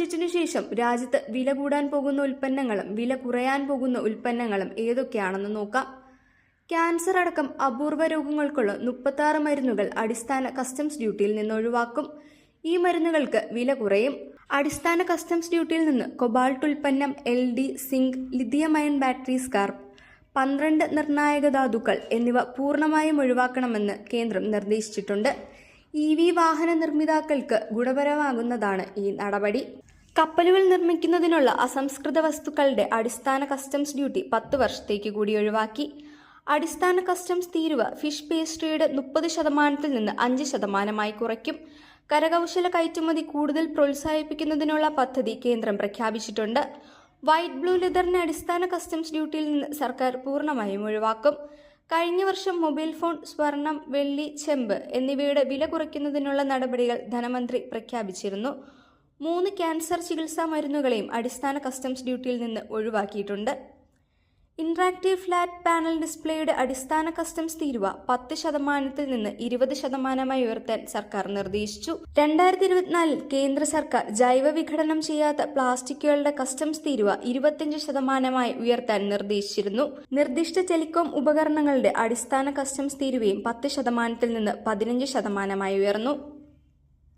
ശേഷം രാജ്യത്ത് വില കൂടാൻ പോകുന്ന ഉൽപ്പന്നങ്ങളും വില കുറയാൻ പോകുന്ന ഉൽപ്പന്നങ്ങളും ഏതൊക്കെയാണെന്ന് നോക്കാം. ക്യാൻസർ അടക്കം അപൂർവ രോഗങ്ങൾക്കുള്ള മുപ്പത്താറ് മരുന്നുകൾ അടിസ്ഥാന കസ്റ്റംസ് ഡ്യൂട്ടിയിൽ നിന്ന് ഒഴിവാക്കും. ഈ മരുന്നുകൾക്ക് വില കുറയും. അടിസ്ഥാന കസ്റ്റംസ് ഡ്യൂട്ടിയിൽ നിന്ന് കൊബാൾട്ട് ഉൽപ്പന്നം L D zinc lithium ion battery scrap പന്ത്രണ്ട് നിർണായക ധാതുക്കൾ എന്നിവ പൂർണമായും ഒഴിവാക്കണമെന്ന് കേന്ദ്രം നിർദ്ദേശിച്ചിട്ടുണ്ട്. ഇ വി വാഹന നിർമ്മിതാക്കൾക്ക് ഗുണപരമാകുന്നതാണ് ഈ നടപടി. കപ്പലുകൾ നിർമ്മിക്കുന്നതിനുള്ള അസംസ്കൃത വസ്തുക്കളുടെ അടിസ്ഥാന കസ്റ്റംസ് ഡ്യൂട്ടി പത്ത് വർഷത്തേക്ക് കൂടി ഒഴിവാക്കി. അടിസ്ഥാന കസ്റ്റംസ് തീരുവ ഫിഷ് പേസ്ട്രിയുടെ മുപ്പത് ശതമാനത്തിൽ നിന്ന് അഞ്ച് ശതമാനമായി കുറയ്ക്കും. കരകൗശല കയറ്റുമതി കൂടുതൽ പ്രോത്സാഹിപ്പിക്കുന്നതിനുള്ള പദ്ധതി കേന്ദ്രം പ്രഖ്യാപിച്ചിട്ടുണ്ട്. വൈറ്റ് ബ്ലൂ ലെതറിന് അടിസ്ഥാന കസ്റ്റംസ് ഡ്യൂട്ടിയിൽ നിന്ന് സർക്കാർ പൂർണമായും ഒഴിവാക്കും. കഴിഞ്ഞ വർഷം മൊബൈൽ ഫോൺ സ്വർണം വെള്ളി ചെമ്പ് എന്നിവയുടെ വില കുറയ്ക്കുന്നതിനുള്ള നടപടികൾ ധനമന്ത്രി പ്രഖ്യാപിച്ചിരുന്നു. മൂന്ന് ക്യാൻസർ ചികിത്സാ മരുന്നുകളെയും അടിസ്ഥാന കസ്റ്റംസ് ഡ്യൂട്ടിയിൽ നിന്ന് ഒഴിവാക്കിയിട്ടുണ്ട്. ഇന്ററാക്റ്റീവ് ഫ്ലാറ്റ് പാനൽ ഡിസ്പ്ലേയുടെ അടിസ്ഥാന കസ്റ്റംസ് തീരുവ പത്ത് ശതമാനത്തിൽ നിന്ന് ഇരുപത് ശതമാനമായി ഉയർത്താൻ സർക്കാർ നിർദ്ദേശിച്ചു. രണ്ടായിരത്തി ഇരുപത്തിനാലിൽ കേന്ദ്ര സർക്കാർ ജൈവ വിഘടനം ചെയ്യാത്ത പ്ലാസ്റ്റിക്കുകളുടെ കസ്റ്റംസ് തീരുവ ഇരുപത്തിയഞ്ച് ശതമാനമായി ഉയർത്താൻ നിർദ്ദേശിച്ചിരുന്നു. നിർദ്ദിഷ്ട ടെലികോം ഉപകരണങ്ങളുടെ അടിസ്ഥാന കസ്റ്റംസ് തീരുവയും പത്ത് ശതമാനത്തിൽ നിന്ന് പതിനഞ്ച് ശതമാനമായി ഉയർന്നു.